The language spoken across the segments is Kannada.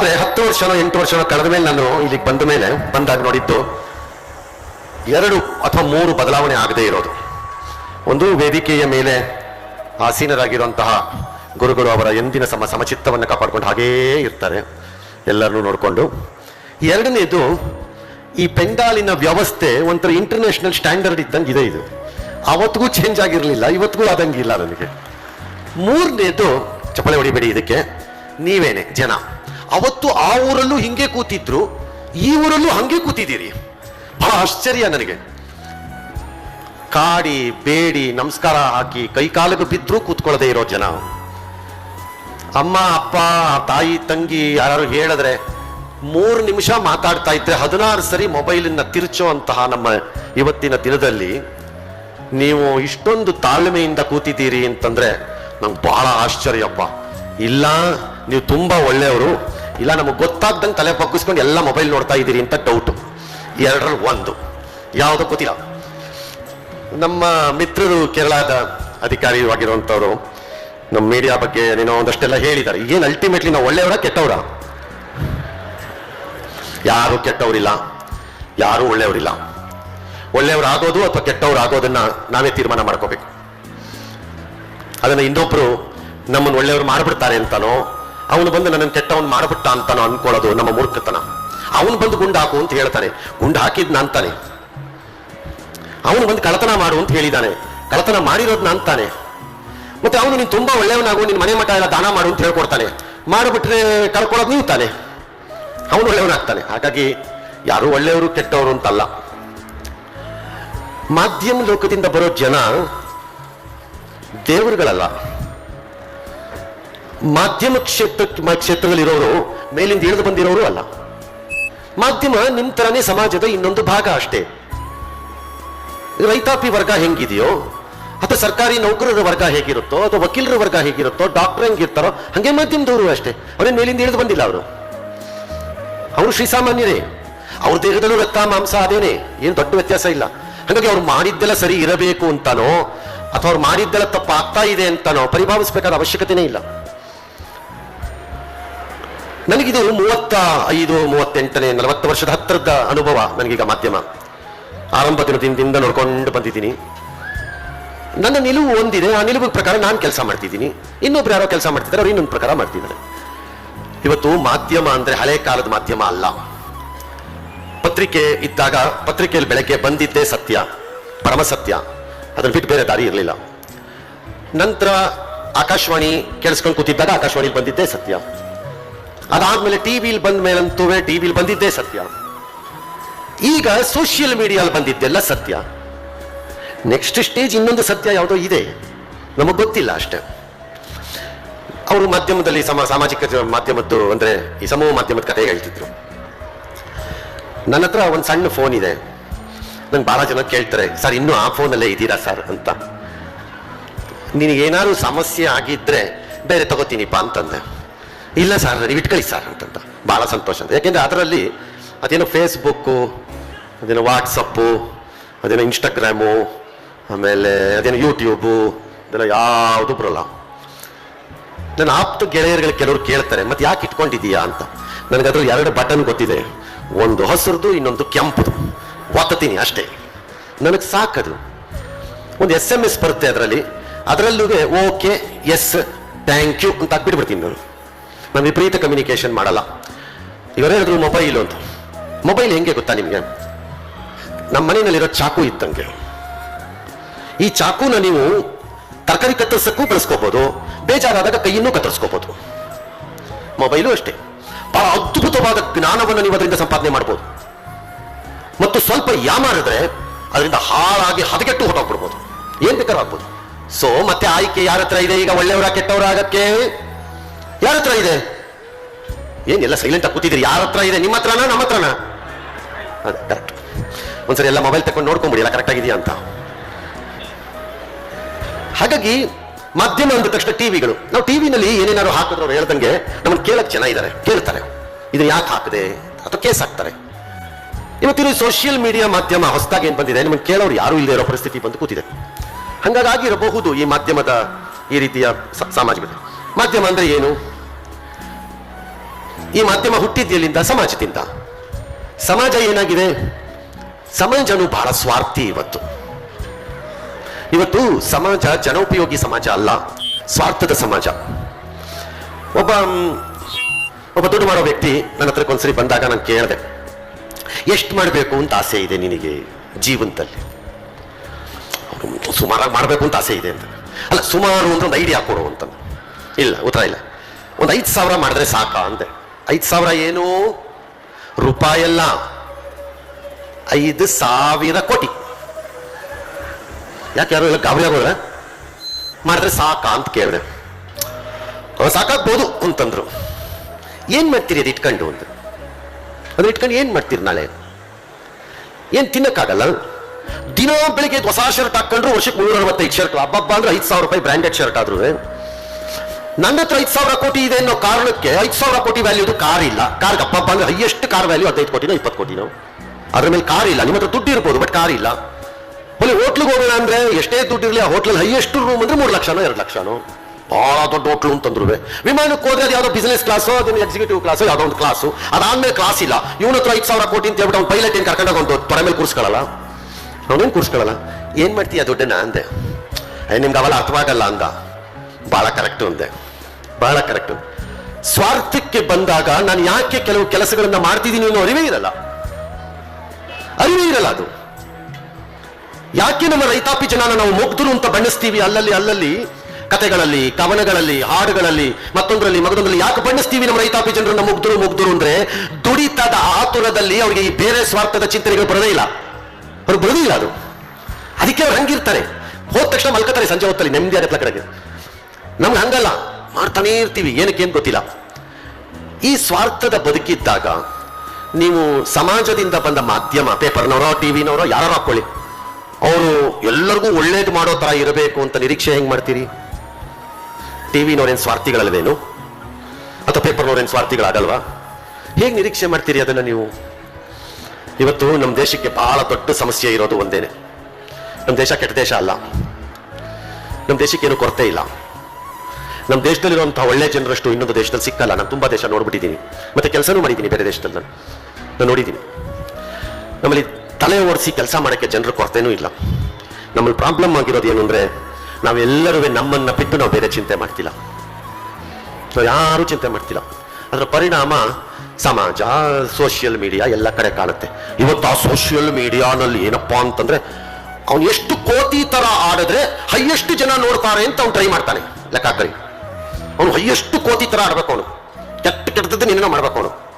ಆದ್ರೆ ಹತ್ತು ವರ್ಷನೋ ಎಂಟು ವರ್ಷನೋ ಕಳೆದ ಮೇಲೆ ನಾನು ಇಲ್ಲಿಗೆ ಬಂದ ಮೇಲೆ ಬಂದಾಗ ನೋಡಿದ್ದು ಎರಡು ಅಥವಾ ಮೂರು ಬದಲಾವಣೆ ಆಗದೇ ಇರೋದು. ಒಂದು ವೇದಿಕೆಯ ಮೇಲೆ ಆಸೀನರಾಗಿರುವಂತಹ ಗುರುಗಳು ಅವರ ಎಂದಿನ ಸಮ ಸಮಚಿತ್ತವನ್ನು ಕಾಪಾಡ್ಕೊಂಡು ಹಾಗೇ ಇರ್ತಾರೆ. ಎಲ್ಲರನ್ನೂ ನೋಡಿಕೊಂಡು. ಎರಡನೇದು ಈ ಪೆಂಡಾಲಿನ ವ್ಯವಸ್ಥೆ ಒಂಥರ ಇಂಟರ್ನ್ಯಾಷನಲ್ ಸ್ಟ್ಯಾಂಡರ್ಡ್ ಇದ್ದಂಗೆ ಇದೆ ಇದು. ಅವತ್ತಿಗೂ ಚೇಂಜ್ ಆಗಿರಲಿಲ್ಲ, ಇವತ್ತಿಗೂ ಆದಂಗಿಲ್ಲ ನನಗೆ. ಮೂರನೇದು ಚಪ್ಪಳೆ ಹೊಡಿಬೇಡಿ ಇದಕ್ಕೆ. ನೀವೇನೆ, ಜನ. ಅವತ್ತು ಆ ಊರಲ್ಲೂ ಹಿಂಗೆ ಕೂತಿದ್ರು, ಈ ಊರಲ್ಲೂ ಹಂಗೆ ಕೂತಿದ್ದೀರಿ. ಬಹಳ ಆಶ್ಚರ್ಯ ನನಗೆ. ಕಾಡಿ, ಬೇಡಿ, ನಮಸ್ಕಾರ ಹಾಕಿ ಕೈ ಕಾಲಿಗೆ ಬಿದ್ದರೂ ಕೂತ್ಕೊಳ್ಳದೆ ಇರೋ ಜನ. ಅಮ್ಮ, ಅಪ್ಪ, ತಾಯಿ, ತಂಗಿ ಯಾರು ಹೇಳಿದ್ರೆ ಮೂರು ನಿಮಿಷ ಮಾತಾಡ್ತಾ ಇದ್ರೆ ಹದಿನಾರು ಸರಿ ಮೊಬೈಲನ್ನ ತಿರುಚುವಂತಹ ನಮ್ಮ ಇವತ್ತಿನ ದಿನದಲ್ಲಿ ನೀವು ಇಷ್ಟೊಂದು ತಾಳ್ಮೆಯಿಂದ ಕೂತಿದ್ದೀರಿ ಅಂತಂದ್ರೆ ನಂಗೆ ಬಹಳ ಆಶ್ಚರ್ಯಪ್ಪ ಇಲ್ಲ, ನೀವು ತುಂಬಾ ಒಳ್ಳೆಯವರು. ಇಲ್ಲ, ನಮಗೆ ಗೊತ್ತಾಗ್ದಂಗೆ ತಲೆ ಪಕ್ಕಿಸ್ಕೊಂಡು ಎಲ್ಲ ಮೊಬೈಲ್ ನೋಡ್ತಾ ಇದ್ದೀರಿ ಅಂತ ಡೌಟು ಎರಡರಲ್ಲಿ ಒಂದು. ಯಾವುದೋ ಗೊತ್ತಿಲ್ಲ. ನಮ್ಮ ಮಿತ್ರರು ಕೇರಳದ ಅಧಿಕಾರಿಯಾಗಿರುವಂಥವ್ರು ನಮ್ಮ ಮೀಡಿಯಾ ಬಗ್ಗೆ ಏನೋ ಒಂದಷ್ಟೆಲ್ಲ ಹೇಳಿದ್ದಾರೆ. ಏನು ಅಲ್ಟಿಮೇಟ್ಲಿ ನಾವು ಒಳ್ಳೆಯವರ, ಕೆಟ್ಟವರ? ಯಾರು ಕೆಟ್ಟವರಿಲ್ಲ. ಯಾರು ಒಳ್ಳೆಯವರಿಲ್ಲ. ಒಳ್ಳೆಯವರಾಗೋದು ಅಥವಾ ಕೆಟ್ಟವರಾಗೋದನ್ನ ನಾವೇ ತೀರ್ಮಾನ ಮಾಡ್ಕೋಬೇಕು. ಅದನ್ನು ಇನ್ನೊಬ್ಬರು ನಮ್ಮನ್ನು ಒಳ್ಳೆಯವರು ಮಾಡಿಬಿಡ್ತಾರೆ ಅಂತಾನೋ ಅವನು ಬಂದು ನನ್ನನ್ನು ಕೆಟ್ಟವನ್ ಮಾಡ್ಬಿಟ್ಟ ಅಂತಾನೋ ಅನ್ಕೊಳ್ಳೋದು ನಮ್ಮ ಮೂರ್ಖತನ. ಅವನು ಬಂದು ಗುಂಡು ಹಾಕು ಅಂತ ಹೇಳ್ತಾನೆ. ಗುಂಡು ಹಾಕಿದ್ ಅಂತಾನೆ. ಅವನು ಬಂದು ಕಳತನ ಮಾಡು ಅಂತ ಹೇಳಿದಾನೆ. ಕಳತನ ಮಾಡಿರೋದ್ನ ಅಂತಾನೆ. ಮತ್ತೆ ಅವನು ನೀನು ತುಂಬಾ ಒಳ್ಳೆಯವನಾಗು, ನಿನ್ನ ಮನೆ ಮಠ ಎಲ್ಲ ದಾನ ಮಾಡು ಅಂತ ಹೇಳ್ಕೊಡ್ತಾನೆ. ಮಾಡಿಬಿಟ್ರೆ ಕಳ್ಕೊಳ್ಳೋದು ನೀವು ತಾನೆ. ಅವನು ಒಳ್ಳೆಯವನಾಗ್ತಾನೆ. ಹಾಗಾಗಿ ಯಾರು ಒಳ್ಳೆಯವರು ಕೆಟ್ಟವರು ಅಂತಲ್ಲ. ಮಾಧ್ಯಮ ಲೋಕದಿಂದ ಬರೋ ಜನ ದೇವರುಗಳಲ್ಲ. ಮಾಧ್ಯಮ ಕ್ಷೇತ್ರ ಕ್ಷೇತ್ರಗಳಿರೋರು ಮೇಲಿಂದ ಇಳಿದು ಬಂದಿರೋರು ಅಲ್ಲ. ಮಾಧ್ಯಮ ನಿಮ್ ತರನೇ ಸಮಾಜದ ಇನ್ನೊಂದು ಭಾಗ ಅಷ್ಟೇ. ರೈತಾಪಿ ವರ್ಗ ಹೆಂಗಿದೆಯೋ, ಅಥವಾ ಸರ್ಕಾರಿ ನೌಕರರ ವರ್ಗ ಹೇಗಿರುತ್ತೋ, ಅಥವಾ ವಕೀಲರ ವರ್ಗ ಹೇಗಿರುತ್ತೋ, ಡಾಕ್ಟರ್ ಹೆಂಗಿರ್ತಾರೋ, ಹಂಗೆ ಮಾಧ್ಯಮದವರು ಅಷ್ಟೇ. ಅವರೇ ಮೇಲಿಂದ ಇಳಿದು ಬಂದಿಲ್ಲ ಅವರು. ಅವರು ಶ್ರೀಸಾಮಾನ್ಯರೇ ಅವ್ರ ದೇಹದಲ್ಲೂ ರಕ್ತ, ಮಾಂಸ ಅದೇನೆ ಏನು ದೊಡ್ಡ ವ್ಯತ್ಯಾಸ ಇಲ್ಲ. ಹಾಗಾಗಿ ಅವ್ರು ಮಾಡಿದ್ದೆಲ್ಲ ಸರಿ ಇರಬೇಕು ಅಂತಾನೋ, ಅಥವಾ ಅವ್ರು ಮಾಡಿದ್ದೆಲ್ಲ ತಪ್ಪಾಗ್ತಾ ಇದೆ ಅಂತಾನೋ, ಪರಿಭಾವಿಸಬೇಕಾದ ಅವಶ್ಯಕತೆನೇ ಇಲ್ಲ. ನನಗಿದು ಮೂವತ್ತ ಐದು, ಮೂವತ್ತೆಂಟನೇ, ನಲವತ್ತು ವರ್ಷದ ಹತ್ತಿರದ ಅನುಭವ ನನಗೀಗ ಮಾಧ್ಯಮ. ಆರಂಭ ದಿನದಿಂದ ನೋಡ್ಕೊಂಡು ಬಂದಿದ್ದೀನಿ. ನನ್ನ ನಿಲುವು ಒಂದಿದೆ, ಆ ನಿಲುವು ಪ್ರಕಾರ ನಾನು ಕೆಲಸ ಮಾಡ್ತಿದ್ದೀನಿ. ಇನ್ನೊಬ್ರು ಯಾರೋ ಕೆಲಸ ಮಾಡ್ತಿದ್ದಾರೆ, ಅವ್ರು ಇನ್ನೊಂದು ಪ್ರಕಾರ ಮಾಡ್ತಿದ್ದಾರೆ. ಇವತ್ತು ಮಾಧ್ಯಮ ಅಂದ್ರೆ ಹಳೆ ಕಾಲದ ಮಾಧ್ಯಮ ಅಲ್ಲ. ಪತ್ರಿಕೆ ಇದ್ದಾಗ, ಪತ್ರಿಕೆಯಲ್ಲಿ ಬೆಳಗ್ಗೆ ಬಂದಿದ್ದೇ ಸತ್ಯ, ಪರಮ ಸತ್ಯ. ಅದನ್ನ ಬಿಟ್ಟು ಬೇರೆ ದಾರಿ ಇರಲಿಲ್ಲ. ನಂತರ ಆಕಾಶವಾಣಿ ಕೇಳಿಸ್ಕೊಂಡು ಕೂತಿದ್ದಾಗ ಆಕಾಶವಾಣಿ ಬಂದಿದ್ದೇ ಸತ್ಯ. ಅದಾದ್ಮೇಲೆ ಟಿವಿಲಿ ಬಂದ ಮೇಲಂತೂ ಟಿವಿಲಿ ಬಂದಿದ್ದೇ ಸತ್ಯ. ಈಗ ಸೋಷಿಯಲ್ ಮೀಡಿಯಾಲ್ ಬಂದಿದ್ದೆಲ್ಲ ಸತ್ಯ. ನೆಕ್ಸ್ಟ್ ಸ್ಟೇಜ್ ಇನ್ನೊಂದು ಸತ್ಯ ಯಾವುದೋ ಇದೆ. ನಮಗೆ ಗೊತ್ತಿಲ್ಲ ಅಷ್ಟೇ. ಅವರು ಮಾಧ್ಯಮದಲ್ಲಿ ಸಮ, ಸಾಮಾಜಿಕ ಮಾಧ್ಯಮದ್ದು ಅಂದ್ರೆ ಈ ಸಮೂಹ ಮಾಧ್ಯಮದ ಕಥೆ ಹೇಳ್ತಿದ್ರು. ನನ್ನ ಹತ್ರ ಒಂದು ಸಣ್ಣ ಫೋನ್ ಇದೆ. ನಂಗೆ ಬಹಳ ಜನ ಕೇಳ್ತಾರೆ, ಸರ್, ಇನ್ನೂ ಆ ಫೋನಲ್ಲೇ ಇದ್ದೀರಾ ಸರ್? ಅಂತ. ನಿನಗೇನಾದ್ರು ಸಮಸ್ಯೆ ಆಗಿದ್ರೆ ಬೇರೆ ತಗೋತೀನಿಪ್ಪ ಅಂತಂದೆ. ಇಲ್ಲ ಸರ್ ನೀವು ಇಟ್ಕೊಳ್ಳಿ ಸರ್ ಅಂತಂತ ಭಾಳ ಸಂತೋಷ ಅಂತ. ಯಾಕೆಂದ್ರೆ ಅದರಲ್ಲಿ ಅದೇನೋ ಫೇಸ್ಬುಕ್ಕು ಅದೇನೋ ವಾಟ್ಸಪ್ಪು ಅದೇನೋ ಇನ್ಸ್ಟಾಗ್ರಾಮು ಆಮೇಲೆ ಅದೇನೋ ಯೂಟ್ಯೂಬು ಅದೆಲ್ಲ ಯಾವುದು ಬರೋಲ್ಲ. ನನ್ನ ಆಪ್ತ ಗೆಳೆಯರುಗಳು ಕೆಲವರು ಕೇಳ್ತಾರೆ, ಮತ್ತೆ ಯಾಕೆ ಇಟ್ಕೊಂಡಿದೀಯಾ ಅಂತ? ನನಗೆ ಅದ್ರಲ್ಲಿ ಎರಡು ಬಟನ್ ಗೊತ್ತಿದೆ. ಒಂದು ಹಸಿರುದು, ಇನ್ನೊಂದು ಕೆಂಪುದು. ಒತ್ತತೀನಿ ಅಷ್ಟೇ. ನನಗೆ ಸಾಕದು. ಒಂದು ಎಸ್ ಎಂ ಎಸ್ ಬರುತ್ತೆ ಅದರಲ್ಲಿ. ಅದರಲ್ಲೂ ಓಕೆ, ಎಸ್, ಥ್ಯಾಂಕ್ ಯು ಅಂತ ಹಾಕ್ಬಿಟ್ಬಿಡ್ತೀನಿ ನಾನು. ನಾನು ವಿಪರೀತ ಕಮ್ಯುನಿಕೇಶನ್ ಮಾಡಲ್ಲ. ಇವರೇ ಹೇಳಿದ್ರು ಮೊಬೈಲು ಅಂತ. ಮೊಬೈಲ್ ಹೆಂಗೆ ಗೊತ್ತಾ ನಿಮಗೆ? ನಮ್ಮ ಮನೆಯಲ್ಲಿರೋ ಚಾಕು ಇದ್ದಂಗೆ ಈ ಚಾಕುನ ನೀವು ತರಕಾರಿ ಕತ್ತರಿಸಕ್ಕೂ ಬಳಸ್ಕೋಬಹುದು ಬೇಜಾರಾದಾಗ ಕೈಯನ್ನು ಕತ್ತರಿಸ್ಕೋಬಹುದು ಮೊಬೈಲು ಅಷ್ಟೇ. ಬಹಳ ಅದ್ಭುತವಾದ ಜ್ಞಾನವನ್ನು ನೀವು ಅದರಿಂದ ಸಂಪಾದನೆ ಮಾಡಬಹುದು ಮತ್ತು ಸ್ವಲ್ಪ ಯಾಮಾರಿದ್ರೆ ಅದರಿಂದ ಹಾಳಾಗಿ ಹದಗೆಟ್ಟು ಹೊಟ್ಟೋಗ್ಬಿಡ್ಬೋದು ಏನ್ ಬೇಕಾದ್ರೂ ಆಗ್ಬೋದು. ಸೊ ಮತ್ತೆ ಆಯ್ಕೆ ಯಾರ ಹತ್ರ ಇದೆ? ಈಗ ಒಳ್ಳೆಯವರ ಕೆಟ್ಟವರ ಆಗಕ್ಕೆ? ಯಾರ ಹತ್ರ ಇದೆ? ಏನೆಲ್ಲ ಸೈಲೆಂಟ್ ಆಗಿ ಕೂತಿದ್ರಿ ಯಾರ ಹತ್ರ ಇದೆ? ನಿಮ್ಮ ಹತ್ರನಾ, ನಮ್ಮ ಹತ್ರನಾ? ಕರೆಕ್ಟ್ ಒಂದ್ಸರಿ ಎಲ್ಲ ಮೊಬೈಲ್ ತಕೊಂಡು ನೋಡ್ಕೊಂಬಿಡಿ, ಎಲ್ಲ ಕರೆಕ್ಟ್ ಆಗಿದೆಯಾ ಅಂತ. ಹಾಗಾಗಿ, ಮಾಧ್ಯಮ ಅಂದ ತಕ್ಷಣ ಟಿವಿಗಳು. ನಾವು ಟಿವಿನಲ್ಲಿ ಏನೇನಾದ್ರು ಹಾಕಿದ್ರು ಅವ್ರು ಹೇಳ್ದಂಗೆ ನಮ್ಮನ್ನು ಕೇಳಕ್ ಜನ ಕೇಳ್ತಾರೆ. ಇದನ್ನ ಯಾಕೆ ಹಾಕಿದೆ? ಅಥವಾ ಕೇಸ್ ಹಾಕ್ತಾರೆ. ಇವತ್ತಿನ ಸೋಷಿಯಲ್ ಮೀಡಿಯಾ ಮಾಧ್ಯಮ ಹೊಸದಾಗಿ ಏನು ಬಂದಿದೆ? ನಿಮ್ಮನ್ನು ಕೇಳೋರು ಯಾರು ಇಲ್ಲದೆ ಇರೋ ಪರಿಸ್ಥಿತಿ ಬಂದು ಕೂತಿದೆ. ಹಾಗಾಗಿರಬಹುದು ಈ ಮಾಧ್ಯಮದ ಈ ರೀತಿಯ ಸ- ಸಾಮಾಜಿಕತೆ. ಮಾಧ್ಯಮ ಅಂದರೆ ಏನು? ಈ ಮಾಧ್ಯಮ ಹುಟ್ಟಿದ್ದೆಲ್ಲಿಂದ ಸಮಾಜದಿಂದ. ಸಮಾಜ ಏನಾಗಿದೆ? ಸಮಾಜನು ಬಹಳ ಸ್ವಾರ್ಥಿ ಇವತ್ತು. ಇವತ್ತು ಸಮಾಜ ಜನೋಪಯೋಗಿ ಸಮಾಜ ಅಲ್ಲ, ಸ್ವಾರ್ಥದ ಸಮಾಜ. ಒಬ್ಬ ಒಬ್ಬ ದುಡ್ಡು ಮಾಡೋ ವ್ಯಕ್ತಿ ನನ್ನ ಹತ್ರಕ್ಕೆ ಒಂದ್ಸರಿ ಬಂದಾಗ ನಾನು ಕೇಳಿದೆ, ಎಷ್ಟು ಮಾಡಬೇಕು ಅಂತ ಆಸೆ ಇದೆ ನಿನಗೆ ಜೀವನದಲ್ಲಿ? ಸುಮಾರಾಗಿ ಮಾಡಬೇಕು ಅಂತ ಆಸೆ ಇದೆ ಅಂತ. ಅಲ್ಲ, ಸುಮಾರು ಅಂದ್ರೆ ಒಂದು ಐಡಿಯಾ ಕೊಡು ಅಂತ. ಇಲ್ಲ, ಉತ್ತರ ಇಲ್ಲ. ಒಂದು ಐದು ಸಾವಿರ ಮಾಡಿದ್ರೆ ಸಾಕಾ? ಅಂದೆ. ಐದು ಸಾವಿರ ಏನು? ರೂಪಾಯಲ್ಲ ಐದು ಸಾವಿರ ಕೋಟಿ. ಯಾಕೆ ಯಾರು ಗಾಬರಿ ಆಗೋದ್ರ? ಮಾಡಿದ್ರೆ ಸಾಕಾ ಅಂತ ಕೇಳಿದೆ. ಸಾಕಾಗ್ಬೋದು ಅಂತಂದ್ರು. ಏನ್ ಮಾಡ್ತೀರಿ ಅದು ಇಟ್ಕೊಂಡು ಅಂತ. ಅದು ಇಟ್ಕೊಂಡು ಏನ್ ಮಾಡ್ತೀರಿ ನಾಳೆ? ಏನು ತಿನ್ನಕ್ಕಾಗಲ್ಲ? ದಿನ ಬೆಳಿಗ್ಗೆ ಹೊಸ ಶರ್ಟ್ ಹಾಕೊಂಡ್ರು ವರ್ಷಕ್ಕೆ ಮುನ್ನೂರ ಅರವತ್ತೈದು ಶರ್ಟ್. ಹಬ್ಬ ಅಂದ್ರೆ ಐದು ಸಾವಿರ ರೂಪಾಯಿ ಬ್ರ್ಯಾಂಡೆಡ್ ಶರ್ಟ್ ಆದ್ರು. ನನ್ನ ಹತ್ರ ಐದು ಸಾವಿರ ಕೋಟಿ ಇದೆ ಅನ್ನೋ ಕಾರಣಕ್ಕೆ ಐದು ಸಾವಿರ ಕೋಟಿ ವ್ಯಾಲ್ಯೂದು ಕಾರ್ ಇಲ್ಲ. ಕಾರ್ ಅಪ್ಪ ಅಂದ್ರೆ ಹೈಯೆಸ್ಟ್ ಕಾರ್ ವ್ಯಾಲ್ಯೂ ಹದಿನೈದು ಕೋಟಿನೋ ಇಪ್ಪತ್ತು ಕೋಟಿನೋ. ಅದ್ರ ಮೇಲೆ ಕಾರ್ ಇಲ್ಲ. ನಿಮ್ಮ ಹತ್ರ ದುಡ್ಡು ಇರ್ಬೋದು ಬಟ್ ಕಾರ್ ಇಲ್ಲ. ಒಳ್ಳೆ ಹೋಟ್ಲಿಗೆ ಹೋಗೋಣ ಅಂದ್ರೆ ಎಷ್ಟೇ ದುಡ್ಡು ಇರಲಿ, ಆ ಹೋಟ್ಲಲ್ಲಿ ಹೈಯೆಸ್ಟ್ ರೂಮ್ ಅಂದ್ರೆ ಮೂರು ಲಕ್ಷನೋ, ಎರಡು ಲಕ್ಷನೋ. ಬಹಳ ದೊಡ್ಡ ಹೋಟ್ಲು ಅಂತಂದ್ರು ವಿಮಾನಕ್ಕೆ ಹೋದ್ರೆ ಅದು ಯಾವುದೋ ಬಿಸಿನೆಸ್ ಕ್ಲಾಸು ಅದನ್ನ ಎಕ್ಸಿಕ್ಯೂಟಿವ್ ಕ್ಲಾಸ್ ಯಾವುದೋ ಒಂದು ಕ್ಲಾಸು ಅದಾದ್ಮೇಲೆ ಕ್ಲಾಸ್ ಇಲ್ಲ. ಇವನ ಹತ್ರ ಐದು ಸಾವಿರ ಕೋಟಿ ಅಂತ ಹೇಳ್ಬಿಟ್ಟು ಅವ್ನು ಪೈಲಟ್ ಏನು ಕರ್ಕೊಂಡೋಗ ಒಂದು ತೊಡೆ ಮೇಲೆ ಕೂರಿಸ್ಕೊಳ್ಳಲ್ಲ ಅವನೇನು ಕೂರಿಸ್ಕೊಳ್ಳಲ್ಲ ಏನು ಮಾಡ್ತೀಯ ದುಡ್ಡನ್ನ ಅಂದೆ. ನಿಮ್ಗೆ ಅವೆಲ್ಲ ಅರ್ಥವಾಗಲ್ಲ ಅಂದ. ಬಹಳ ಕರೆಕ್ಟ್ ಅಂದೆ. ಬಹಳ ಕರೆಕ್ಟ್ ಸ್ವಾರ್ಥಕ್ಕೆ ಬಂದಾಗ ನಾನು ಯಾಕೆ ಕೆಲವು ಕೆಲಸಗಳನ್ನ ಮಾಡ್ತಿದ್ದೀನಿ ಅನ್ನೋ ಅರಿವೇ ಇರಲ್ಲ. ಅರಿವೇ ಇರಲ್ಲ ಅದು. ಯಾಕೆ ನಮ್ಮ ರೈತಾಪಿ ಜನನ ನಾವು ಮುಗ್ಧರು ಅಂತ ಬಣ್ಣಿಸ್ತೀವಿ? ಅಲ್ಲಲ್ಲಿ ಅಲ್ಲಲ್ಲಿ, ಕತೆಗಳಲ್ಲಿ, ಕವನಗಳಲ್ಲಿ, ಹಾಡುಗಳಲ್ಲಿ, ಮತ್ತೊಂದರಲ್ಲಿ, ಮಗದೊಂದರಲ್ಲಿ ಯಾಕೆ ಬಣ್ಣಿಸ್ತೀವಿ ನಮ್ಮ ರೈತಾಪಿ ಜನರನ್ನ ಮುಗ್ಧರು ಮುಗ್ಧರು ಅಂದ್ರೆ ದುಡಿತದ ಆತುರದಲ್ಲಿ ಅವರಿಗೆ ಈ ಬೇರೆ ಸ್ವಾರ್ಥದ ಚಿಂತನೆಗಳು ಬರದೇ ಇಲ್ಲ. ಅವ್ರು ಬರೋದಿಲ್ಲ ಅದು. ಅದಕ್ಕೆ ಅವ್ರು ಹಂಗಿರ್ತಾರೆ. ಹೋದ ತಕ್ಷಣ ಮಲ್ಕೋತಾರೆ ಸಂಜೆ ಹೊತ್ತಲ್ಲಿ ನೆಮ್ಮದಿ ಕಡೆಗೆ. ನಮ್ಗೆ ಹಂಗಲ್ಲ. ಮಾಡ್ತಾನೇ ಇರ್ತೀವಿ. ಏನಕ್ಕೆ ಏನ್ ಗೊತ್ತಿಲ್ಲ. ಈ ಸ್ವಾರ್ಥದ ಬದುಕಿದ್ದಾಗ ನೀವು ಸಮಾಜದಿಂದ ಬಂದ ಮಾಧ್ಯಮ, ಪೇಪರ್ನವರೋ, ಟಿವಿನವರೋ ಯಾರೋ ಹಾಕೊಳ್ಳಿ. ಅವರು ಎಲ್ಲರಿಗೂ ಒಳ್ಳೇದು ಮಾಡೋ ತರ ಇರಬೇಕು ಅಂತ ನಿರೀಕ್ಷೆ ಹೆಂಗ್ ಮಾಡ್ತೀರಿ? ಟಿ ವಿನವ್ರೇನು ಸ್ವಾರ್ಥಿಗಳಲ್ವೇನು? ಅಥವಾ ಪೇಪರ್ನವ್ರೇನು ಸ್ವಾರ್ಥಿಗಳಾಗಲ್ವಾ? ಹೇಗೆ ನಿರೀಕ್ಷೆ ಮಾಡ್ತೀರಿ ಅದನ್ನು ನೀವು? ಇವತ್ತು ನಮ್ಮ ದೇಶಕ್ಕೆ ಬಹಳ ದೊಡ್ಡ ಸಮಸ್ಯೆ ಇರೋದು ಒಂದೇನೆ. ನಮ್ಮ ದೇಶ ಕೆಟ್ಟ ದೇಶ ಅಲ್ಲ. ನಮ್ಮ ದೇಶಕ್ಕೆ ಏನು ಕೊರತೆ ಇಲ್ಲ. ನಮ್ಮ ದೇಶದಲ್ಲಿರುವಂತಹ ಒಳ್ಳೆ ಜನರಷ್ಟು ಇನ್ನೊಂದು ದೇಶದಲ್ಲಿ ಸಿಕ್ಕಲ್ಲ. ನಾನು ತುಂಬಾ ದೇಶ ನೋಡ್ಬಿಟ್ಟಿದ್ದೀನಿ. ಮತ್ತೆ ಕೆಲಸನೂ ಮಾಡಿದ್ದೀನಿ ಬೇರೆ ದೇಶದಲ್ಲಿ ನಾನು. ನಾನು ನೋಡಿದ್ದೀನಿ. ನಮ್ಮಲ್ಲಿ ತಲೆ ಓಡಿಸಿ ಕೆಲಸ ಮಾಡೋಕ್ಕೆ ಜನರ ಕೊರತೆನೂ ಇಲ್ಲ. ನಮ್ಮಲ್ಲಿ ಪ್ರಾಬ್ಲಮ್ ಆಗಿರೋದು ಏನು ಅಂದರೆ ನಾವೆಲ್ಲರೂ ನಮ್ಮನ್ನು ಬಿಟ್ಟು ನಾವು ಬೇರೆ ಚಿಂತೆ ಮಾಡ್ತಿಲ್ಲ. ನಾವು ಯಾರೂ ಚಿಂತೆ ಮಾಡ್ತಿಲ್ಲ. ಅದರ ಪರಿಣಾಮ ಸಮಾಜ ಸೋಷಿಯಲ್ ಮೀಡಿಯಾ ಎಲ್ಲ ಕಡೆ ಕಾಣುತ್ತೆ. ಇವತ್ತು ಆ ಸೋಷಿಯಲ್ ಮೀಡಿಯಾನಲ್ಲಿ ಏನಪ್ಪಾ ಅಂತಂದ್ರೆ, ಅವನು ಎಷ್ಟು ಕೋತಿ ತರ ಆಡಿದ್ರೆ ಹೈಯೆಸ್ಟ್ ಜನ ನೋಡ್ತಾರೆ ಅಂತ ಅವ್ನು ಟ್ರೈ ಮಾಡ್ತಾನೆ. ಲೆಕ್ಕಾಕರಿ ಅವನು ಎಷ್ಟು ಕೋತಿ ತರ ಆಡ್ಬೇಕು ಅವನು? ಕೆಟ್ಟ ಕೆಟ್ಟದ್ದು ನಿನ್ನ ಮಾಡ್ಬೇಕು ಅವನು.